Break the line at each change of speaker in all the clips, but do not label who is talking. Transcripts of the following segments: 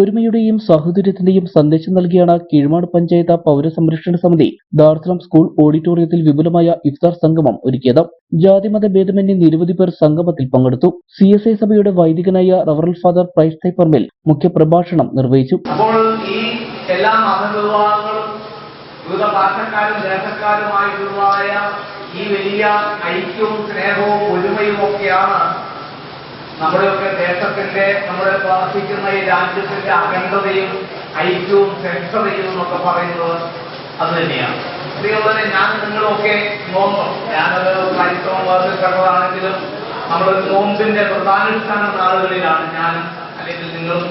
ഒരുമയുടെയും സാഹോദര്യത്തിന്റെയും സന്ദേശം നൽകിയാണ് കീഴ്മാട് പഞ്ചായത്ത് പൗരസംരക്ഷണ സമിതി ദാർസലം സ്കൂൾ ഓഡിറ്റോറിയത്തിൽ വിപുലമായ ഇഫ്താർ സംഗമം ഒരുക്കിയത്. ജാതിമത ഭേദമന്യേ നിരവധി പേർ സംഗമത്തിൽ പങ്കെടുത്തു. സി എസ് ഐ സഭയുടെ വൈദികനായ റവറൽ ഫാദർ പ്രൈസ് തൈപ്പർമിൽ മുഖ്യപ്രഭാഷണം നിർവഹിച്ചു.
എല്ലാ ഈ വലിയ ഐക്യവും സ്നേഹവും ഒരുമയും ഒക്കെയാണ് നമ്മുടെയൊക്കെ ദേശത്തിന്റെ നമ്മൾ വാസിക്കുന്ന ഈ രാജ്യത്തിന്റെ അഖണ്ഡതയും ഐക്യവും ശ്രേഷ്ഠതയും എന്നൊക്കെ പറയുന്നത് അത് തന്നെയാണ്. അതുപോലെ ഞാൻ നിങ്ങളൊക്കെ നോമ്പ് ഞാനത് ക്രൈസ്തവ മതത്തിൽപ്പെട്ടതാണെങ്കിലും നമ്മുടെ നോമ്പിന്റെ പ്രധാനുഷ്ഠാന നാളുകളിലാണ് ഞാൻ അല്ലെങ്കിൽ നിങ്ങളും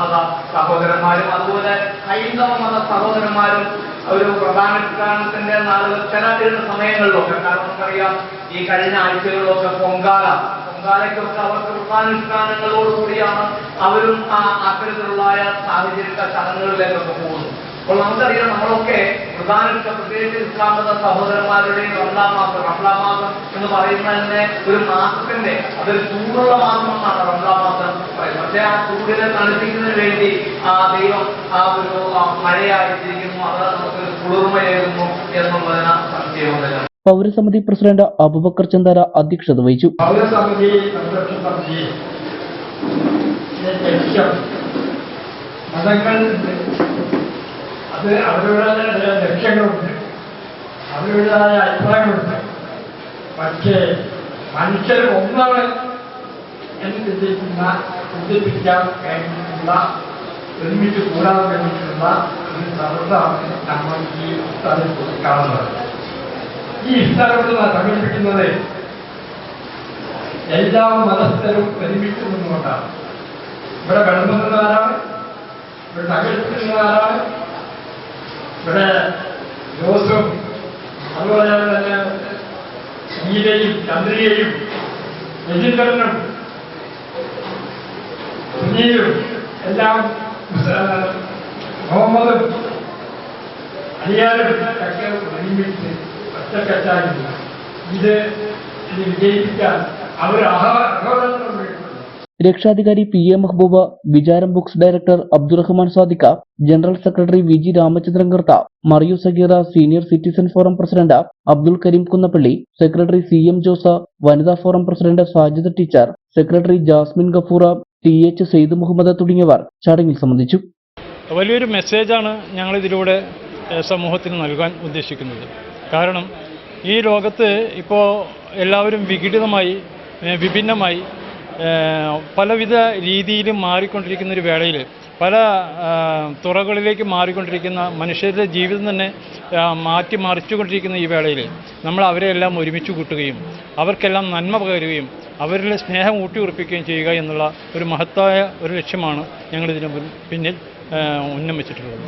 മത സഹോദരന്മാരും അതുപോലെ ഹൈന്ദവ മത സഹോദരന്മാരും ഒരു പ്രധാനുഷ്ഠാനത്തിന്റെ നാളുകൾ ചില സമയങ്ങളിലൊക്കെ കാരണം നമുക്കറിയാം ഈ കഴിഞ്ഞ ആഴ്ചകളിലൊക്കെ പൊങ്കാല പൊങ്കാലയ്ക്കൊക്കെ അവർക്ക് പ്രധാനുഷ്ഠാനങ്ങളോടുകൂടിയാണ് അവരും ആ അത്തരത്തിലുള്ള സാഹചര്യത്തെ ചടങ്ങുകളിലേക്കൊക്കെ പോകുന്നത്. അപ്പോൾ നമുക്കറിയാം നമ്മളൊക്കെ പ്രധാനപ്പെട്ട പ്രത്യേകിച്ച് ഇസ്ലാം മത സഹോദരന്മാരുടെയും റംലാം മാസം റംലാം മാസം എന്ന് പറയുന്നത് തന്നെ ഒരു മാസത്തിന്റെ അതൊരു ചൂടുള്ള മാസം എന്നാണ് റംലാം മാസം പറയുന്നത്. പക്ഷേ ആ ചൂടിനെ തണുപ്പിക്കുന്നതിന് വേണ്ടി ആ ദൈവം ആ ഒരു മഴയായിട്ടിരിക്കുന്നു അത് നമുക്കൊരു കുളിർമയേകുന്നു എന്നുള്ളതിന് സംശയമൊന്നുമില്ല
പൗരസമിതി പ്രസിഡന്റ് അബുബക്കർ ചന്ദാര അധ്യക്ഷത വഹിച്ചു.
അത് അവരുടേതായ ലക്ഷ്യങ്ങളുണ്ട്. അവരുടേതായ അഭിപ്രായങ്ങളുണ്ട്. പക്ഷേ മനുഷ്യർ ഒന്നാണ് എന്ന് ചിന്തിപ്പിക്കാൻ വേണ്ടിയിട്ടുള്ള ഒരുമിച്ച് കൂടാൻ വേണ്ടിയിട്ടുള്ള ഒരു സർവ നമ്മൾ ഈ സ്ഥലത്ത് കാണുന്നത്. ഇഫ്താറുകൾ സംഘടിപ്പിക്കുന്നത് എല്ലാ മതസ്ഥരും ഒരുമിച്ച് നിന്നുകൊണ്ടാണ് ഇവിടെ വിളമ്പുന്നവരാണ് ഇവിടെ സംഘടിപ്പിക്കുന്നവരാണ് ഇവിടെ ജോസും അതുപോലെ തന്നെ ഗീതയും ചന്ദ്രികയും രജീന്ദ്രനും സുനിയും എല്ലാം മുഹമ്മദും അലിയാരും ഒക്കെ ഒരുമിച്ച് ഒറ്റക്കെട്ടായിരുന്നു ഇത് വിജയിപ്പിക്കാൻ അവർ അഹോരാത്രം
രക്ഷാധികാരി P A Mehbooba Vicharam books director Abdurahman Sadikka general secretary V G Ramachandran Kartha Mariyu Sageera senior citizen forum president Abdul Kareem Kunnappally secretary C M Jose വനിതാ forum president Sajid teacher secretary Jasmine Gafoora T H Sayed Muhammad തുടങ്ങിയവർ ചടങ്ങിൽ സംബന്ധിച്ചു.
വലിയൊരു മെസ്സേജാണ് ഞങ്ങളിതിലൂടെ ഇതിലൂടെ സമൂഹത്തിന് നൽകാൻ ഉദ്ദേശിക്കുന്നത്. കാരണം ഈ ലോകത്ത് ഇപ്പോൾ എല്ലാവരും വിഘടിതമായി വിഭിന്നമായി പലവിധ രീതിയിലും മാറിക്കൊണ്ടിരിക്കുന്ന ഒരു വേളയിൽ പല തുറകളിലേക്ക് മാറിക്കൊണ്ടിരിക്കുന്ന മനുഷ്യരുടെ ജീവിതം തന്നെ മാറ്റി മറിച്ചുകൊണ്ടിരിക്കുന്ന ഈ വേളയിൽ നമ്മൾ അവരെല്ലാം ഒരുമിച്ച് കൂട്ടുകയും അവർക്കെല്ലാം നന്മ പകരുകയും അവരിലെ സ്നേഹം ഊട്ടിയുറപ്പിക്കുകയും ചെയ്യുക എന്നുള്ള ഒരു മഹത്തായ ഒരു ലക്ഷ്യമാണ് ഞങ്ങളിതിന് പിന്നിൽ ഉന്നം ഉന്നമിച്ചിട്ടുള്ളത്